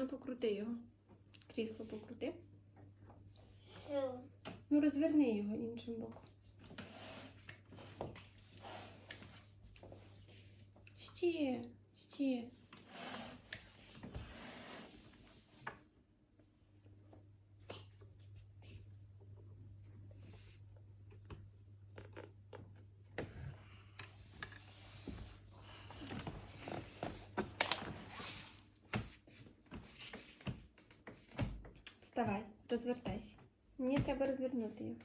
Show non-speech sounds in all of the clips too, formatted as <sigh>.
ну покрути його. Крісло покрути. Що? Ну, розверни його іншим боком. Ще, ще. Мені треба розвернути їх.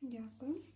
Дякую.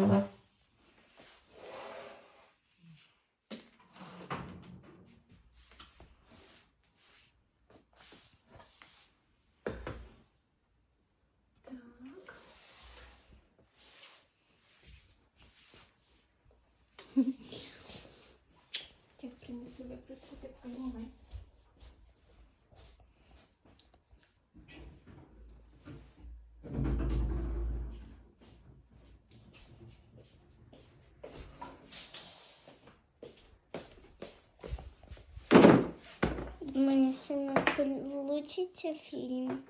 Так. <laughs> Сейчас принесу выкрутку, ты понимай. Мені влучиться фільм.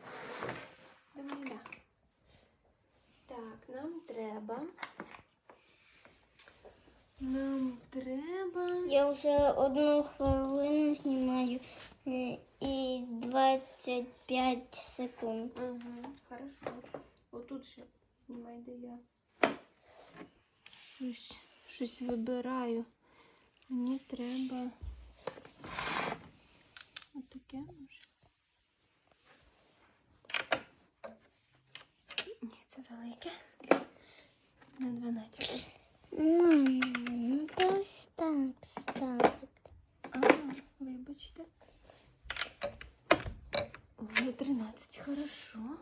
Думаю, да. Так, нам треба. Нам треба. Я вже одну хвилину знімаю і 25 секунд. Угу, хорошо. Отут ще знімай, де я. Щось, щось вибираю. Мені треба. Отаке може. Ні, це велике. На 12. Мам, ну ось так ставити. А, вибачте. Вже 13, хорошо.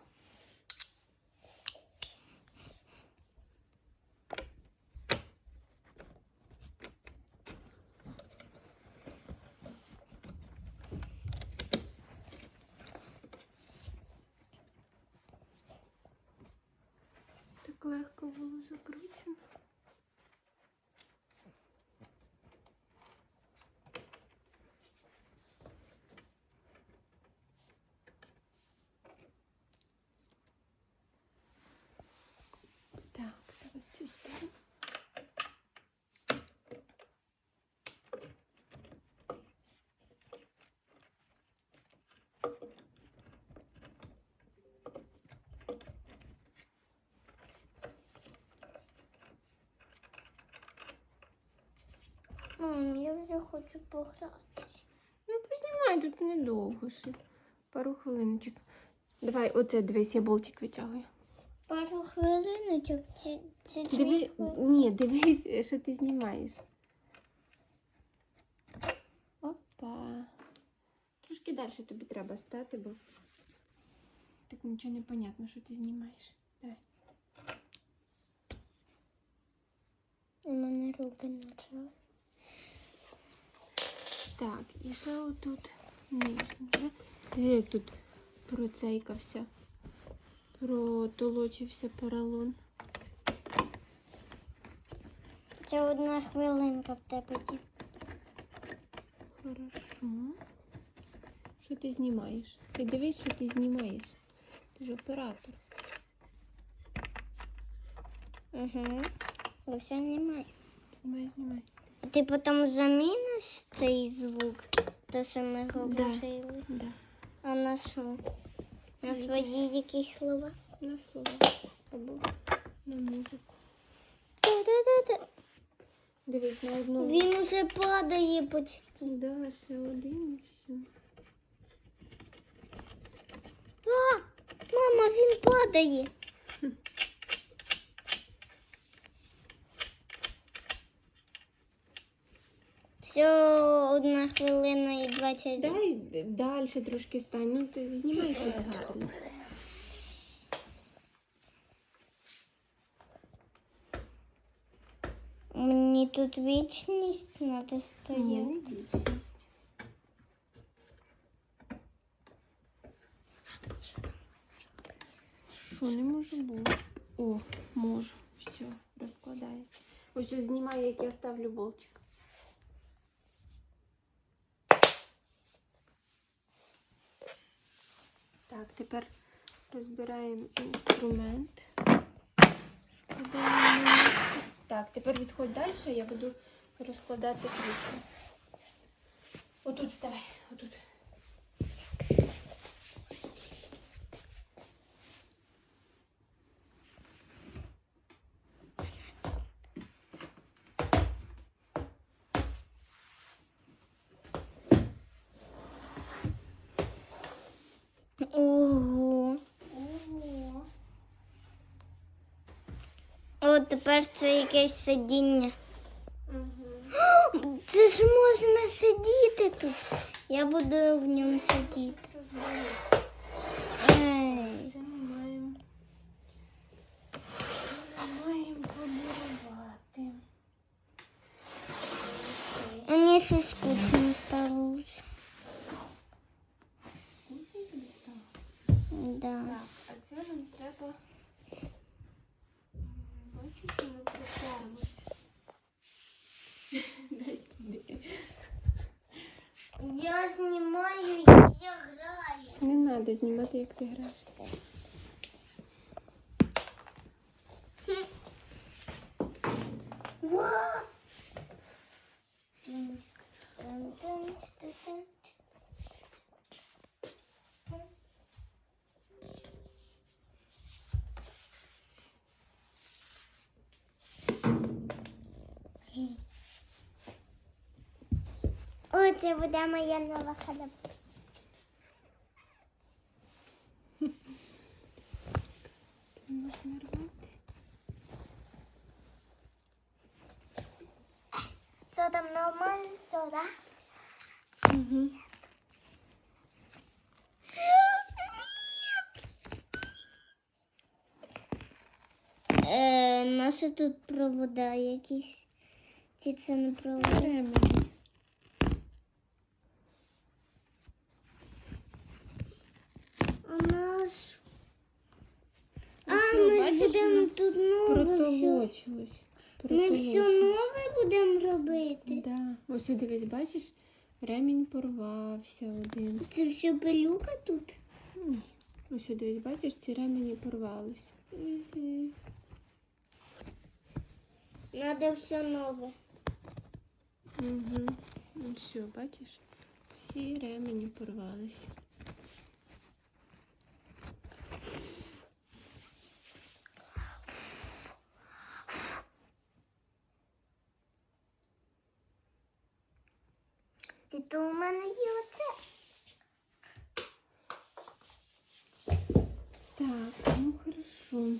Мам, я вже хочу погратися. Ну, познімай тут недовго ще. Пару хвилиночок. Давай, оце дивись, я болтик витягую. Пару хвилиночок чи, чи дві Диви... хвилини. Ні, дивись, <laughs> що ти знімаєш. Опа. Трошки далі тобі треба стати, бо так нічого не понятно, що ти знімаєш. Давай. Вона не робить нічого. Так, і ще отут. Диви, як тут процейкався, протолочився поролон. Це одна хвилинка в тебе є. Хорошо. Що ти знімаєш? Ти дивись, що ти знімаєш. Ти ж оператор. Угу. Все немає. Знімай, знімай. Ти потім заміниш цей звук, то що ми Да. говорили. Да. А на що? На свої якісь слова? На слово. Або на музику. Та-та-та-та. Дивись на одну. Він уже падає почти. Да, ще один і все. А, мама, він падає. Все, одна хвилина і двадцять. Давай далі трошки стань. Ну ти знімай щось гарне. Мені тут вічність треба Ні, стояти. не вічність. Що не може бути? О, можу. Все, розкладається. Ось знімай, як я ставлю болтик. Так, тепер розбираємо інструмент. Так, тепер відходь далі, я буду розкладати крісло. Отут ставай, отут. О, тепер це якесь сидіння. Угу. Це ж можна сидіти тут. Я буду в ньому сидіти. Ей. Це ми маємо. Це ми маємо побудувати. Мені ще скучно стало вже. Кушай тобі стало? Да. Так, а це нам треба. Бачиш, воно притягнуть. Дай сюди. Я знімаю, як я граю. Не треба знімати, як ти граєшся. Ва! О, це буде моя нова халявка. Можна рвати. Все там нормально, все, да? Угу. Е, наші тут провода якісь. Чи це не провода? А. А, ми ж будемо тут нове все. Протолочилось. Ми все нове будемо робити. Да. Ось дивись, бачиш, ремінь порвався один. Це все пилюка тут? Ні. Ось дивись, бачиш, ці ремені порвались. Угу. Надо все нове. Угу. Ну все, бачиш, всі ремені порвалися. то у мене є оце. Так, ну хорошо.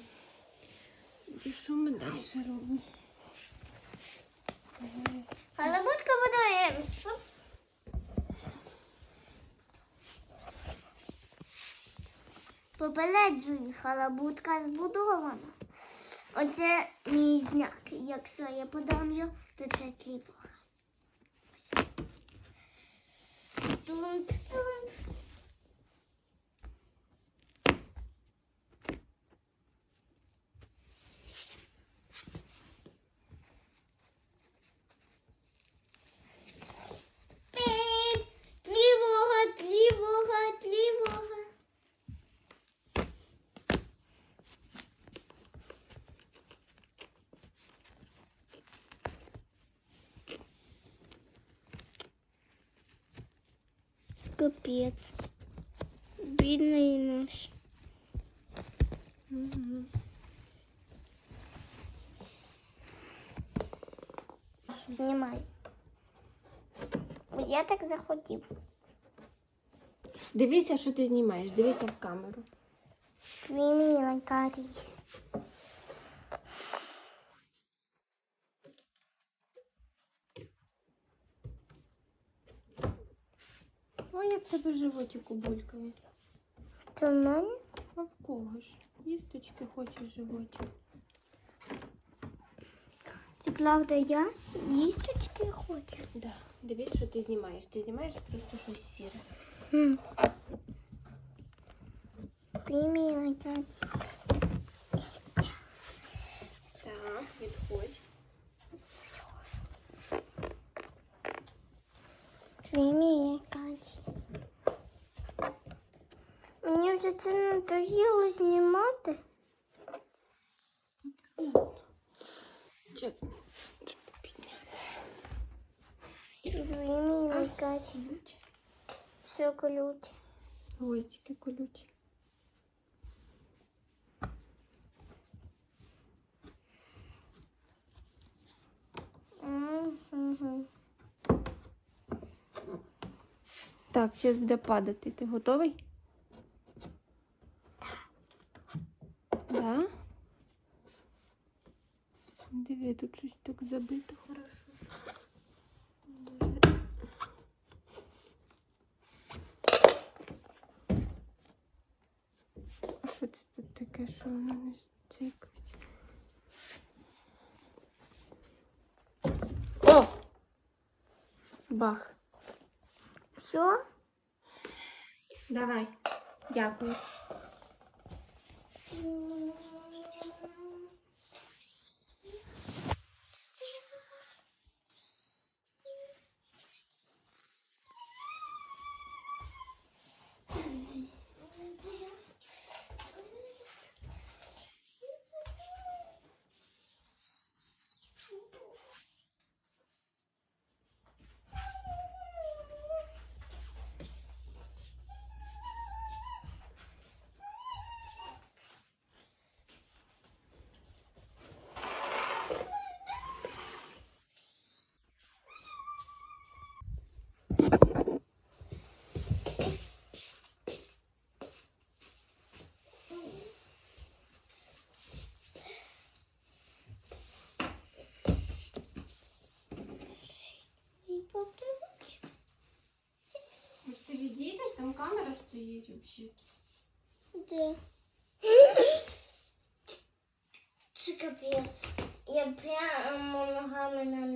І що ми далі робимо? Халабутка будуємо. Попереджую, халабутка збудована. Оце мій знак. Якщо я подам його, то це тривога. Тун-тун. Капець. Бідний наш. Угу. Знімай. Я так захотів. Дивися, що ти знімаєш, дивися в камеру. Кримінал каріс. в тебе животик булькає. Це в мене? А в кого ж? Їсточки хочеш животик. Це правда я їсточки хочу. Да. Дивись, що ти знімаєш. Ти знімаєш просто щось сіре. Кримінал каріс. Так, надоїло знімати. Зараз треба підняти. Все колюче. Гвоздики колючі. Мгм. Так, зараз буде падати. Ти готовий? Да? Диви, тут щось так забито хорошо. А що це тут таке, що воно не стикається? О! Бах. Все? Давай. Дякую. Може ти відійдеш, там камера стоїть взагалі. Де? Це капець. Я прямо ногами на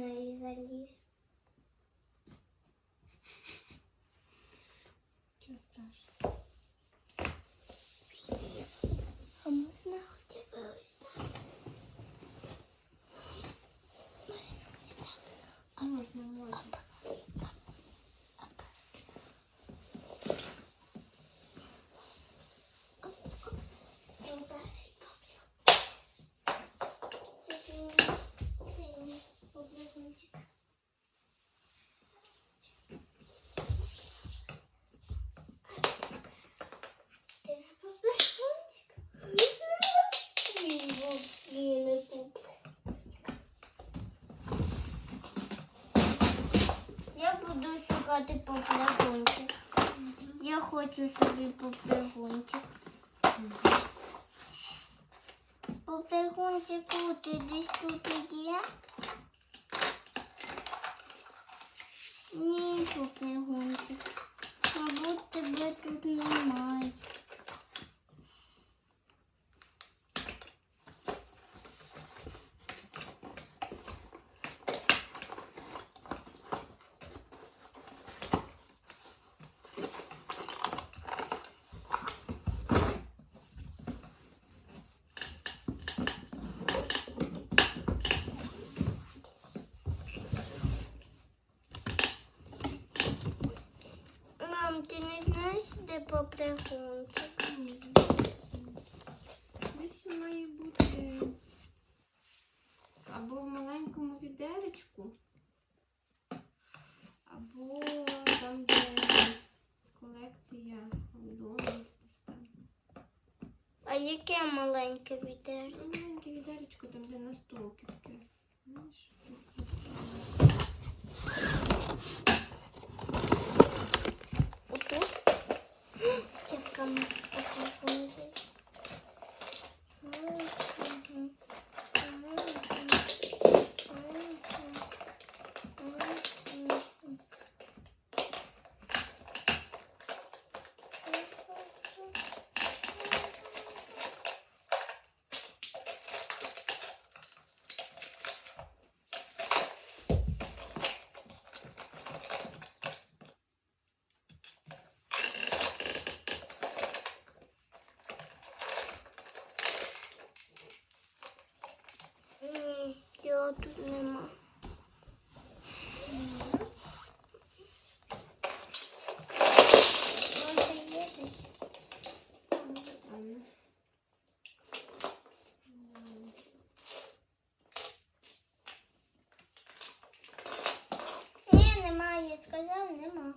шукати попригунчик. Я хочу собі попригунчик. Попригунчику, ти десь тут є? Ні, попригунчик. Мабуть, тебе тут немає. Мам, ти не знаєш, де Ні. Десь має бути або в маленькому відеречку, або там, де колекція вдома там. А яке маленьке відерце? Ну, Маленьке відеречко, там, де настолки таке. Знаєш, тут Отут? Чітка попригунчик. М, Його тут нема. Може є десь? там, там. М, Ні, немає, я сказав, нема.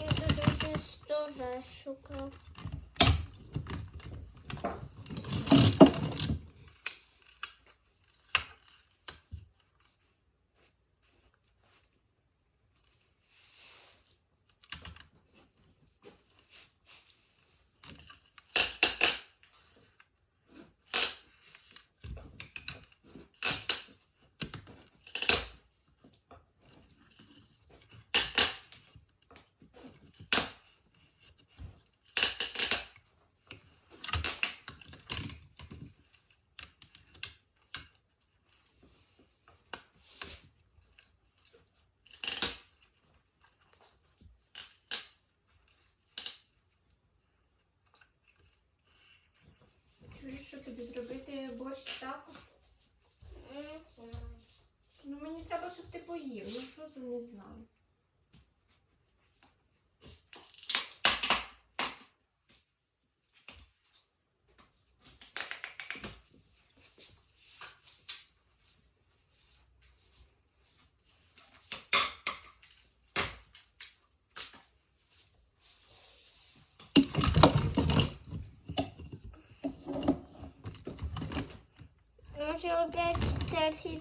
Я тут уже сто раз шукав. Чуєш, що тобі зробити борщ з тако? Ну мені треба, щоб ти поїв. Ну що за не знаю. Може опять стерти?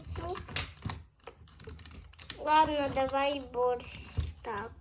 Ладно, давай борщ так.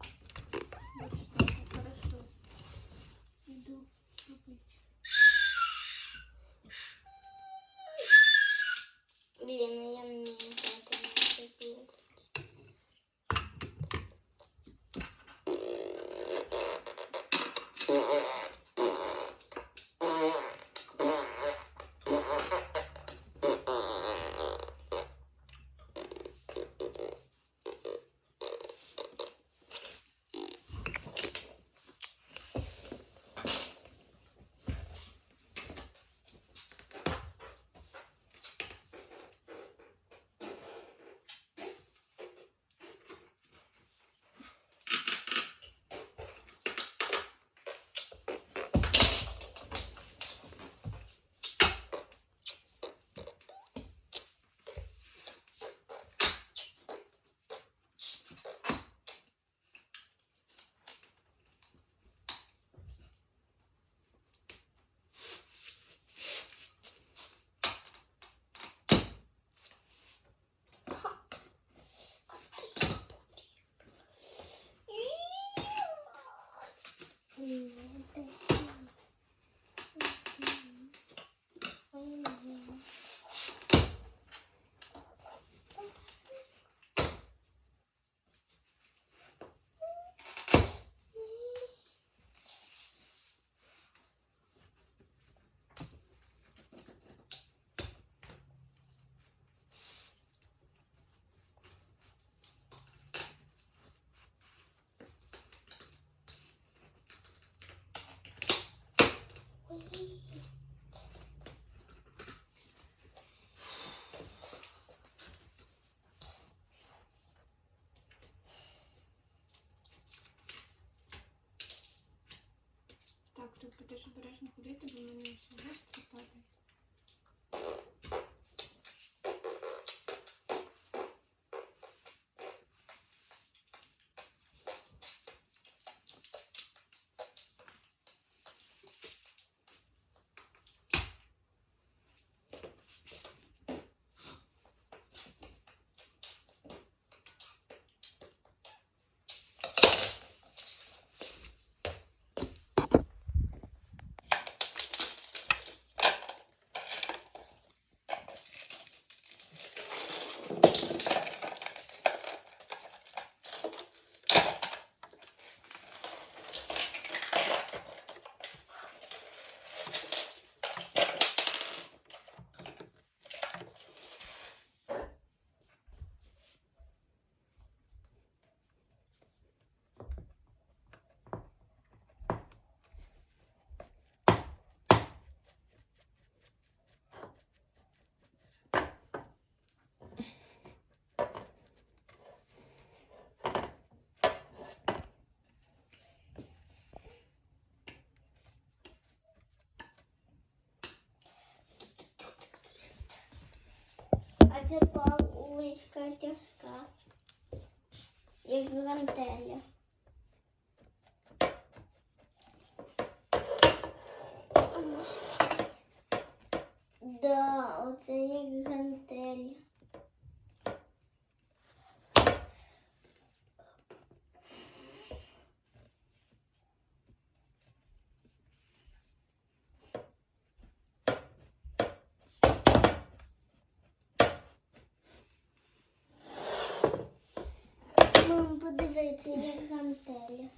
Так, тут будеш обережно ходити, бо в мене все це паличка тяжка. Як гантеля. Да, оце як гантеля. ці як гантелі.